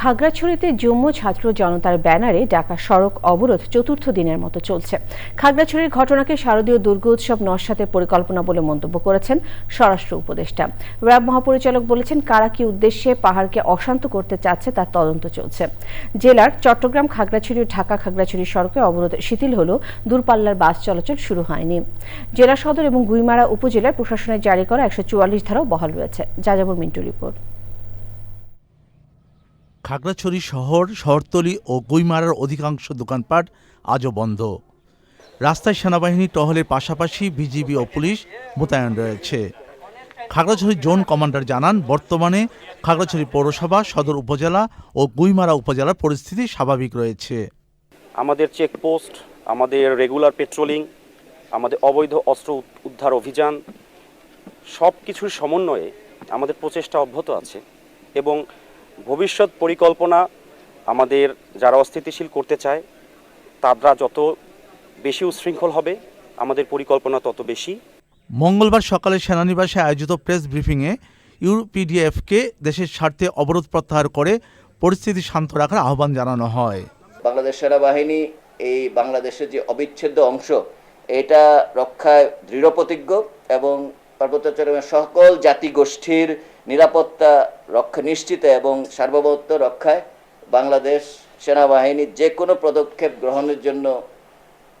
খাগড়াছড়িতে যুম্ম ছাত্র জনতার ব্যানারে ডাকা সড়ক অবরোধ চতুর্থ দিনের মতো চলছে। খাগড়াছড়ির ঘটনাকে শারদীয় দুর্গোৎসব নস্যাতের পরিকল্পনা বলে মন্তব্য করেছেন স্বরাষ্ট্র উপদেষ্টা। র্যাব মহাপরিচালক বলেছেন, কারা কি উদ্দেশ্যে পাহাড়কে অশান্ত করতে চাচ্ছে তার তদন্ত চলছে। জেলার চট্টগ্রাম খাগড়াছড়ি ও ঢাকা খাগড়াছড়ি সড়কে অবরোধ শিথিল হলেও দূরপাল্লার বাস চলাচল শুরু হয়নি। জেলা সদর এবং গুইমারা উপজেলার প্রশাসনের জারি করা একশো চুয়াল্লিশ ধারাও বহাল রয়েছে। যাযাবর মিন্টু রিপোর্ট। খাগড়াছড়ি শহর, শহরতলি ও গুইমারার অধিকাংশ দোকানপাট আজও বন্ধ। রাস্তায় সেনাবাহিনী টহলের পাশাপাশি বিজিবি ও পুলিশ মোতায়েন রয়েছে। খাগড়াছড়ি জোন কমান্ডার জানান, বর্তমানে খাগড়াছড়ি পৌরসভা, সদর উপজেলা ও গুইমারা উপজেলার পরিস্থিতি স্বাভাবিক রয়েছে। আমাদের চেকপোস্ট, আমাদের রেগুলার পেট্রোলিং, আমাদের অবৈধ অস্ত্র উদ্ধার অভিযান সব কিছুর সমন্বয়ে আমাদের প্রচেষ্টা অব্যাহত আছে এবং ভবিষ্যৎ পরিকল্পনা আমাদের যারা অস্থিতিশীল করতে চায় তারা যত বেশি উশৃঙ্খল হবে আমাদের পরিকল্পনা তত বেশি। মঙ্গলবার সকালে সেনানিবাসে আয়োজিত প্রেস ব্রিফিংয়ে ইউপিডিএফকে দেশের স্বার্থে অবরোধ প্রত্যাহার করে পরিস্থিতি শান্ত রাখার আহ্বান জানানো হয়। বাংলাদেশ সেনাবাহিনী এই বাংলাদেশের যে অবিচ্ছেদ্য অংশ এটা রক্ষায় দৃঢ় প্রতিজ্ঞ এবং পার্বত্য চট্টগ্রামের সকল জাতিগোষ্ঠীর নিরাপত্তা রক্ষা নিশ্চিত এবং সার্বভৌমত্ব রক্ষায় বাংলাদেশ সেনাবাহিনী যে কোনো পদক্ষেপ গ্রহণের জন্য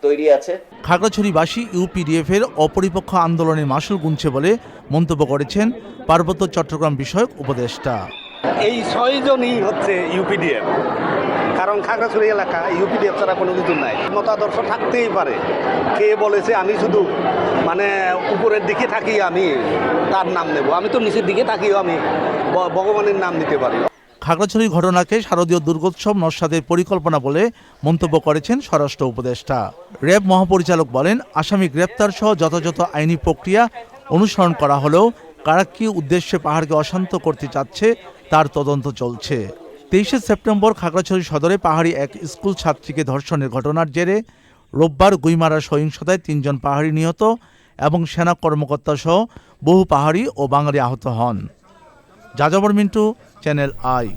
তৈরি আছে। খাগড়াছড়িবাসী ইউপিডিএফ এর অপরিপক্ষ আন্দোলনের মাসুল গুনছে বলে মন্তব্য করেছেন পার্বত্য চট্টগ্রাম বিষয়ক উপদেষ্টা। এই ছয়জনই হচ্ছে ইউপিডিএফ। কারণ খাগড়াছড়ি এলাকা, ইউপিডিএফ ছাড়া কোনো কিছু নাই। মতাদর্শ থাকতেই পারে। কে বলেছে আমি শুধু মানে উপরের দিকে থাকি আমি, তার নাম নেব। আমি তো নিচের দিকে থাকিও আমি ভগবানের নাম নিতে পারি। খাগড়াছড়ি ঘটনাকে শারদীয় দুর্গোৎসব নস্বাদের পরিকল্পনা বলে মন্তব্য করেছেন স্বরাষ্ট্র উপদেষ্টা। র্যাব মহাপরিচালক বলেন, আসামি গ্রেপ্তার সহ যথাযথ আইনি প্রক্রিয়া অনুসরণ করা হলেও কারা কি উদ্দেশ্যে পাহাড়কে অশান্ত করতে চাচ্ছে তার তদন্ত চলছে। তেইশে সেপ্টেম্বর খাগড়াছড়ি সদরে পাহাড়ি এক স্কুল ছাত্রীকে ধর্ষণের ঘটনার জেরে রোববার গুইমারা সহিংসতায় তিনজন পাহাড়ি নিহত এবং সেনা কর্মকর্তা সহ বহু পাহাড়ি ও বাঙালি আহত হন। যাযাবর মিন্টু, চ্যানেল আই।